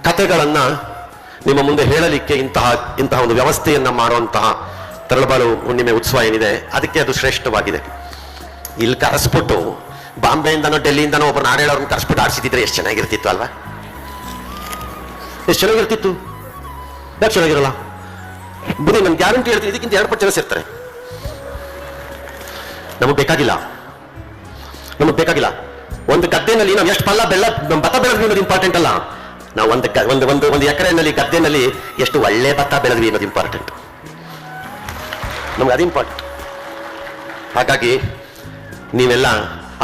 ಕಥೆಗಳನ್ನು ನಿಮ್ಮ ಮುಂದೆ ಹೇಳಲಿಕ್ಕೆ ಇಂತಹ ಇಂತಹ ಒಂದು ವ್ಯವಸ್ಥೆಯನ್ನು ಮಾಡುವಂತಹ ತರಳಬಾಳು ಹುಣ್ಣಿಮೆ ಉತ್ಸವ ಏನಿದೆ, ಅದಕ್ಕೆ ಅದು ಶ್ರೇಷ್ಠವಾಗಿದೆ. ಇಲ್ಲಿ ಕರೆಸ್ಬಿಟ್ಟು ಬಾಂಬೆಯಿಂದನೋ ಡೆಲ್ಲಿಯಿಂದನೋ ಒಬ್ಬ ನಾಡೇಳವ್ರನ್ನ ಕರೆಸ್ಬಿಟ್ಟು ಆಡಿಸಿದ್ರೆ ಎಷ್ಟು ಚೆನ್ನಾಗಿರ್ತಿತ್ತು ಅಲ್ವಾ? ಎಷ್ಟು ಚೆನ್ನಾಗಿರ್ತಿತ್ತು? ಯಾಕೆ ಚೆನ್ನಾಗಿರಲ್ಲ? ಬುದ್ಧಿ ನಾನು ಗ್ಯಾರಂಟಿ ಹೇಳ್ತೀನಿ, ಇದಕ್ಕಿಂತ ಎರಡು ಪಟ್ಟು ಜನ ಸೇರ್ತಾರೆ. ನಮಗೆ ಬೇಕಾಗಿಲ್ಲ. ನಮಗೆ ಬೇಕಾಗಿಲ್ಲ. ಒಂದು ಗದ್ದೆನಲ್ಲಿ ನಾವು ಎಷ್ಟು ಪಲ್ಲ ಬೆಲ್ಲ ಭತ್ತ ಬೆಳೆದ್ವಿ ಅನ್ನೋದು ಇಂಪಾರ್ಟೆಂಟ್ ಅಲ್ಲ. ನಾವು ಒಂದು ಒಂದು ಒಂದು ಒಂದು ಎಕರೆನಲ್ಲಿ, ಗದ್ದೆನಲ್ಲಿ ಎಷ್ಟು ಒಳ್ಳೆ ಭತ್ತ ಬೆಳೆದ್ವಿ ಅನ್ನೋದು ಇಂಪಾರ್ಟೆಂಟ್ ನಮ್ಗೆ ಅದು ಇಂಪಾರ್ಟೆಂಟ್ ಹಾಗಾಗಿ ನೀವೆಲ್ಲ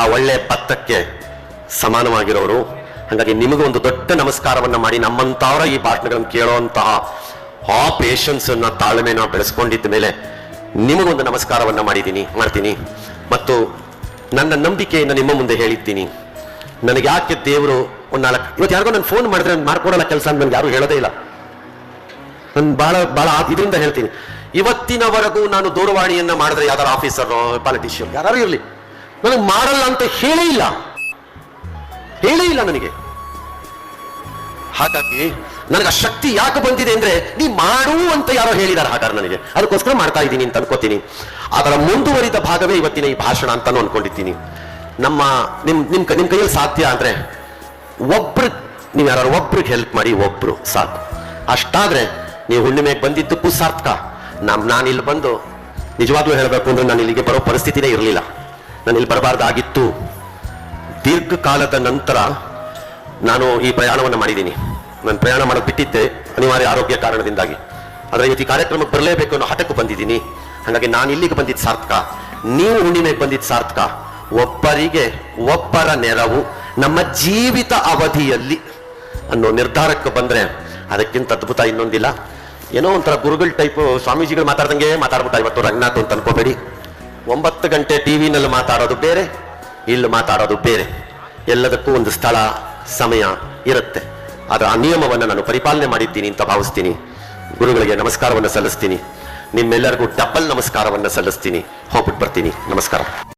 ಆ ಒಳ್ಳೆ ಭತ್ತಕ್ಕೆ ಸಮಾನವಾಗಿರೋರು, ಹಾಗಾಗಿ ನಿಮಗೂ ಒಂದು ದೊಡ್ಡ ನಮಸ್ಕಾರವನ್ನು ಮಾಡಿ ನಮ್ಮಂತವರ ಈ ಭಾಷಣಗಳನ್ನು ಕೇಳುವಂತಹ ಆ ಪೇಷನ್ಸ್ ಅನ್ನ ತಾಳ್ಮೆನ ಬೆಳೆಸ್ಕೊಂಡಿದ್ದ ಮೇಲೆ ನಿಮಗೊಂದು ನಮಸ್ಕಾರವನ್ನ ಮಾಡಿದ್ದೀನಿ ಮಾಡ್ತೀನಿ. ಮತ್ತು ನನ್ನ ನಂಬಿಕೆಯನ್ನು ನಿಮ್ಮ ಮುಂದೆ ಹೇಳಿದ್ದೀನಿ. ನನಗೆ ಯಾಕೆ ದೇವರು ಒಂದು ನಾಲ್ಕು ಇವತ್ತು ಯಾರಿಗೋ ನಾನು ಫೋನ್ ಮಾಡಿದ್ರೆ ಮಾಡ್ಕೊಡಲ್ಲ ಕೆಲಸ ಅಂತ ನನಗೆ ಯಾರು ಹೇಳೋದೇ ಇಲ್ಲ. ನಾನು ಬಹಳ ಬಹಳ ಇದರಿಂದ ಹೇಳ್ತೀನಿ. ಇವತ್ತಿನವರೆಗೂ ನಾನು ದೂರವಾಣಿಯನ್ನ ಮಾಡಿದ್ರೆ ಯಾವ್ದಾರು ಆಫೀಸರ್ ಪಾಲಿಟಿಷಿಯನ್ ಯಾರು ಇರಲಿ. ನನಗೆ ಮಾಡಲ್ಲ ಅಂತ ಹೇಳೇ ಇಲ್ಲ. ಹೇಳೇ ಇಲ್ಲ ನನಗೆ. ಹಾಗಾಗಿ ನನಗೆ ಆ ಶಕ್ತಿ ಯಾಕೆ ಬಂದಿದೆ ಅಂದ್ರೆ ನೀ ಮಾಡು ಅಂತ ಯಾರೋ ಹೇಳಿದಾರೆ ಹಾಗಾದ್ರೆ ನನಗೆ. ಅದಕ್ಕೋಸ್ಕರ ಮಾಡ್ತಾ ಇದ್ದೀನಿ ಅಂತ ಅನ್ಕೋತೀನಿ. ಅದರ ಮುಂದುವರಿದ ಭಾಗವೇ ಇವತ್ತಿನ ಈ ಭಾಷಣ ಅಂತಾನು ಅನ್ಕೊಂಡಿದ್ದೀನಿ. ನಮ್ಮ ನಿಮ್ ನಿಮ್ ನಿಮ್ ಕೈಯಲ್ಲಿ ಸಾಧ್ಯ ಅಂದ್ರೆ ಒಬ್ರು, ನೀವು ಯಾರು ಒಬ್ರಿಗೆ ಹೆಲ್ಪ್ ಮಾಡಿ ಒಬ್ರು ಸಾಕು. ಅಷ್ಟಾದ್ರೆ ನೀವು ಹುಣ್ಣಿಮೆಗೆ ಬಂದಿದ್ದಕ್ಕೂ ಸಾರ್ಥಕ ನಮ್, ನಾನು ಇಲ್ಲಿ ಬಂದು ನಿಜವಾಗ್ಲೂ ಹೇಳಬೇಕು ಅಂದ್ರೆ ನಾನು ಇಲ್ಲಿಗೆ ಬರೋ ಪರಿಸ್ಥಿತಿನೇ ಇರಲಿಲ್ಲ. ನಾನು ಇಲ್ಲಿ ಬರಬಾರ್ದಾಗಿತ್ತು. ದೀರ್ಘಕಾಲದ ನಂತರ ನಾನು ಈ ಪ್ರಯಾಣವನ್ನು ಮಾಡಿದ್ದೀನಿ. ನಾನು ಪ್ರಯಾಣ ಮಾಡೋದು ಬಿಟ್ಟಿದ್ದೆ ಅನಿವಾರ್ಯ ಆರೋಗ್ಯ ಕಾರಣದಿಂದಾಗಿ. ಆದರೆ ಇವತ್ತು ಈ ಕಾರ್ಯಕ್ರಮಕ್ಕೆ ಬರಲೇಬೇಕು ಅನ್ನೋ ಹಠಕ್ಕೆ ಬಂದಿದ್ದೀನಿ. ಹಾಗಾಗಿ ನಾನು ಇಲ್ಲಿಗೆ ಬಂದಿದ್ದು ಸಾರ್ಥಕ, ನೀವು ಹುಣ್ಣಿಮೆಗೆ ಬಂದಿದ್ದು ಸಾರ್ಥಕ, ಒಬ್ಬರಿಗೆ ಒಬ್ಬರ ನೆರವು ನಮ್ಮ ಜೀವಿತ ಅವಧಿಯಲ್ಲಿ ಅನ್ನೋ ನಿರ್ಧಾರಕ್ಕೆ ಬಂದ್ರೆ ಅದಕ್ಕಿಂತ ಅದ್ಭುತ ಇನ್ನೊಂದಿಲ್ಲ. ಏನೋ ಒಂಥರ ಗುರುಗಳ ಟೈಪ್ ಸ್ವಾಮೀಜಿಗಳು ಮಾತಾಡ್ದಂಗೆ ಮಾತಾಡ್ಬಿಟ್ಟ ಇವತ್ತು ರಂಗನಾಥ್ ಅಂತ ಅನ್ಕೋಬೇಡಿ. ಒಂಬತ್ತು ಗಂಟೆ ಟಿವಿನಲ್ಲಿ ಮಾತಾಡೋದು ಬೇರೆ, ಇಲ್ಲಿ ಮಾತಾಡೋದು ಬೇರೆ. ಎಲ್ಲದಕ್ಕೂ ಒಂದು ಸ್ಥಳ, ಸಮಯ ಇರುತ್ತೆ. ಅದರ ಆ ನಿಯಮವನ್ನು ನಾನು ಪರಿಪಾಲನೆ ಮಾಡಿದ್ದೀನಿ ಅಂತ ಭಾವಿಸ್ತೀನಿ. ಗುರುಗಳಿಗೆ ನಮಸ್ಕಾರವನ್ನು ಸಲ್ಲಿಸ್ತೀನಿ. ನಿಮ್ಮೆಲ್ಲರಿಗೂ ಡಬಲ್ ನಮಸ್ಕಾರವನ್ನು ಸಲ್ಲಿಸ್ತೀನಿ. ಹೋಗ್ಬಿಟ್ಟು ಬರ್ತೀನಿ. ನಮಸ್ಕಾರ.